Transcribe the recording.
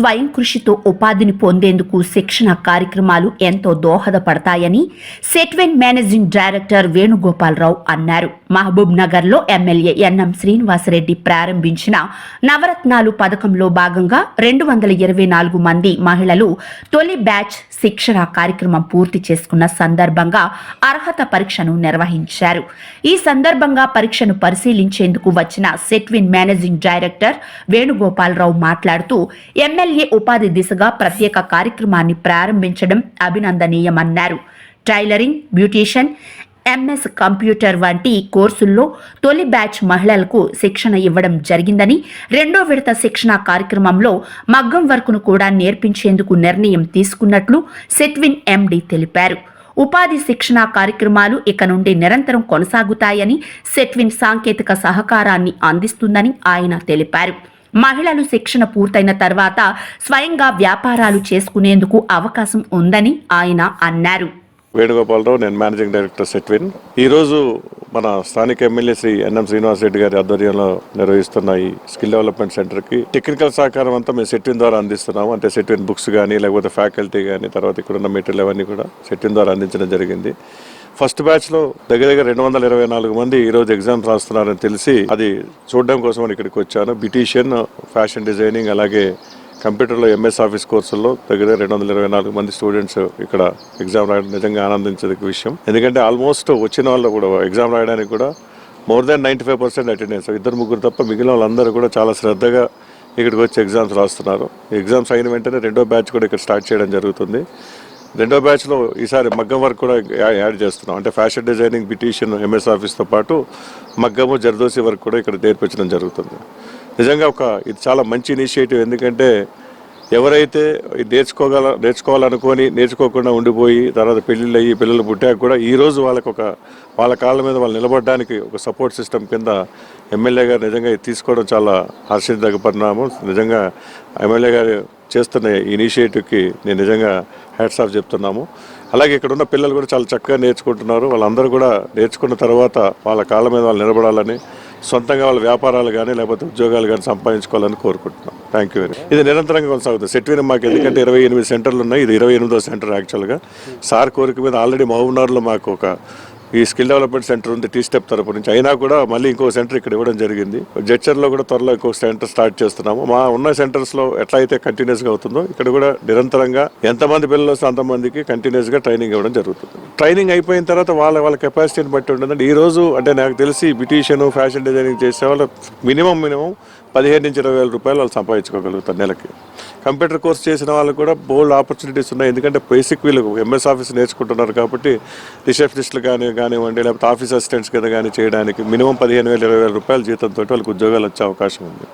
స్వయం కృషితో ఉపాధిని పొందేందుకు శిక్షణ కార్యక్రమాలు ఎంతో దోహదపడతాయని సెట్వెన్ మేనేజింగ్ డైరెక్టర్ వేణుగోపాలరావు అన్నారు. మహబూబ్ నగర్లో ఎమ్మెల్యే ఎన్ఎం శ్రీనివాసరెడ్డి ప్రారంభించిన నవరత్నాలు పథకంలో భాగంగా రెండు వందల ఇరవై నాలుగు మంది మహిళలు తొలి బ్యాచ్ శిక్షణ కార్యక్రమం పూర్తి చేసుకున్న సందర్భంగా అర్హత పరీక్షను నిర్వహించారు. ఈ సందర్భంగా పరీక్షను పరిశీలించేందుకు వచ్చిన సెట్విన్ మేనేజింగ్ డైరెక్టర్ వేణుగోపాలరావు మాట్లాడుతూ ఎమ్మెల్యే ఉపాధి దిశగా ప్రత్యేక కార్యక్రమాన్ని ప్రారంభించడం అభినందనీయమన్నారు. టైలరింగ్ బ్యూటీషియన్ ఎంఎస్ కంప్యూటర్ వంటి కోర్సుల్లో తొలి బ్యాచ్ మహిళలకు శిక్షణ ఇవ్వడం జరిగిందని రెండో విడత శిక్షణ కార్యక్రమంలో మగ్గం వర్కును కూడా నేర్పించేందుకు నిర్ణయం తీసుకున్నట్లు సెట్విన్ ఎండి తెలిపారు. ఉపాధి శిక్షణ కార్యక్రమాలు ఇక నుండి నిరంతరం కొనసాగుతాయని సెట్విన్ సాంకేతిక సహకారాన్ని అందిస్తుందని ఆయన తెలిపారు. మహిళలు శిక్షణ పూర్తయిన తర్వాత స్వయంగా వ్యాపారాలు చేసుకునేందుకు అవకాశం ఉందని ఆయన అన్నారు. వేణుగోపాలరావు నేను మేనేజింగ్ డైరెక్టర్ సెట్విన్ ఈరోజు మన స్థానిక ఎమ్మెల్యే శ్రీ ఎన్ఎం శ్రీనివాస్ రెడ్డి గారి ఆధ్వర్యంలో నిర్వహిస్తున్న ఈ స్కిల్ డెవలప్మెంట్ సెంటర్కి టెక్నికల్ సహకారం అంతా మేము సెట్విన్ ద్వారా అందిస్తున్నాము. అంటే సెట్విన్ బుక్స్ కానీ లేకపోతే ఫ్యాకల్టీ కానీ తర్వాత ఇక్కడ ఉన్న మెటీరియల్ అవన్నీ కూడా సెట్విన్ ద్వారా అందించడం జరిగింది. ఫస్ట్ బ్యాచ్లో దగ్గర దగ్గర రెండు వందల ఇరవై నాలుగు మంది ఈరోజు ఎగ్జామ్స్ రాస్తున్నారని తెలిసి అది చూడడం కోసం అని ఇక్కడికి వచ్చాను. బ్యూటీషియన్ ఫ్యాషన్ డిజైనింగ్ అలాగే కంప్యూటర్లో ఎంఎస్ ఆఫీస్ కోర్సుల్లో దగ్గర రెండు వందల ఇరవై నాలుగు మంది స్టూడెంట్స్ ఇక్కడ ఎగ్జామ్ రాయడం నిజంగా ఆనందించే విషయం. ఎందుకంటే ఆల్మోస్ట్ వచ్చిన వాళ్ళు కూడా ఎగ్జామ్ రాయడానికి కూడా more than ninety five percent attendance. ఇద్దరు ముగ్గురు తప్ప మిగిలిన వాళ్ళందరూ కూడా చాలా శ్రద్ధగా ఇక్కడికి వచ్చి ఎగ్జామ్స్ రాస్తున్నారు. ఎగ్జామ్స్ అయిన వెంటనే రెండో బ్యాచ్ కూడా ఇక్కడ స్టార్ట్ చేయడం జరుగుతుంది. రెండో బ్యాచ్లో ఈసారి మగ్గం వర్క్ కూడా యాడ్ చేస్తున్నాం. అంటే ఫ్యాషన్ డిజైనింగ్ బ్యూటీషియన్ ఎంఎస్ ఆఫీస్తో పాటు మగ్గము జర్దోసి వర్క్ కూడా ఇక్కడ నేర్పించడం జరుగుతుంది. నిజంగా ఒక ఇది చాలా మంచి ఇనిషియేటివ్. ఎందుకంటే ఎవరైతే నేర్చుకోగల నేర్చుకోవాలనుకొని నేర్చుకోకుండా ఉండిపోయి తర్వాత పెళ్ళిళ్ళు అయ్యి పిల్లలు పుట్టాక కూడా ఈరోజు రోజు వాళ్ళకి ఒక వాళ్ళ కాళ్ళ మీద వాళ్ళు నిలబడడానికి ఒక సపోర్ట్ సిస్టమ్ కింద ఎమ్మెల్యే గారు నిజంగా తీసుకోవడం చాలా హర్షించదగ్గ పరిణామం. నిజంగా ఎమ్మెల్యే గారు చేస్తున్న ఈ ఇనిషియేటివ్కి నేను నిజంగా హ్యాట్స్ ఆఫ్ చెప్తున్నాము. అలాగే ఇక్కడ ఉన్న పిల్లలు కూడా చాలా చక్కగా నేర్చుకుంటున్నారు. వాళ్ళందరూ కూడా నేర్చుకున్న తర్వాత వాళ్ళ కాళ్ళ మీద వాళ్ళు నిలబడాలని సొంతంగా వాళ్ళ వ్యాపారాలు కానీ లేకపోతే ఉద్యోగాలు కానీ సంపాదించుకోవాలని కోరుకుంటున్నాం. థ్యాంక్ యూ వెరీ ఇది నిరంతరంగా కొనసాగుతుంది. సెట్విన్ మాకు ఎందుకంటే ఇరవై ఎనిమిది సెంటర్లు ఉన్నాయి. ఇది ఇరవై ఎనిమిదో సెంటర్ యాక్చువల్గా సార్ కోరిక మీద ఆల్రెడీ మహబూబ్నగర్లో మాకు ఒక ఈ స్కిల్ డెవలప్మెంట్ సెంటర్ ఉంది టీ స్టెప్ తరపు నుంచి. అయినా కూడా మళ్ళీ ఇంకో సెంటర్ ఇక్కడ ఇవ్వడం జరిగింది. జడ్చర్లో కూడా త్వరలో ఇంకో సెంటర్ స్టార్ట్ చేస్తున్నాము. మా ఉన్న సెంటర్స్లో ఎట్లా అయితే కంటిన్యూస్గా అవుతుందో ఇక్కడ కూడా నిరంతరంగా ఎంతమంది పిల్లలు వస్తే అంతమందికి కంటిన్యూస్గా ట్రైనింగ్ ఇవ్వడం జరుగుతుంది. ట్రైనింగ్ అయిపోయిన తర్వాత వాళ్ళ వాళ్ళ కెపాసిటీని బట్టి ఉంటుందండి. ఈ రోజు అంటే నాకు తెలిసి బ్యూటీషియన్ ఫ్యాషన్ డిజైనింగ్ చేసే వాళ్ళు మినిమం మినిమం పదిహేను నుంచి ఇరవై వేల రూపాయలు వాళ్ళు సంపాదించుకోగలుగుతారు నెలకి. కంప్యూటర్ కోర్స్ చేసిన వాళ్ళు కూడా బోల్డ్ ఆపర్చునిటీస్ ఉన్నాయి. ఎందుకంటే బేసిక్ వీళ్ళు ఎంఎస్ ఆఫీస్ నేర్చుకుంటున్నారు కాబట్టి రిసెప్షనిస్టులు కానీ కానివ్వండి లేకపోతే ఆఫీస్ అసిస్టెంట్స్ కింద కానీ చేయడానికి మినిమం పదిహేను వేల ఇరవై వేల రూపాయల జీతంతో వాళ్ళకి ఉద్యోగాలు వచ్చే అవకాశం ఉంది.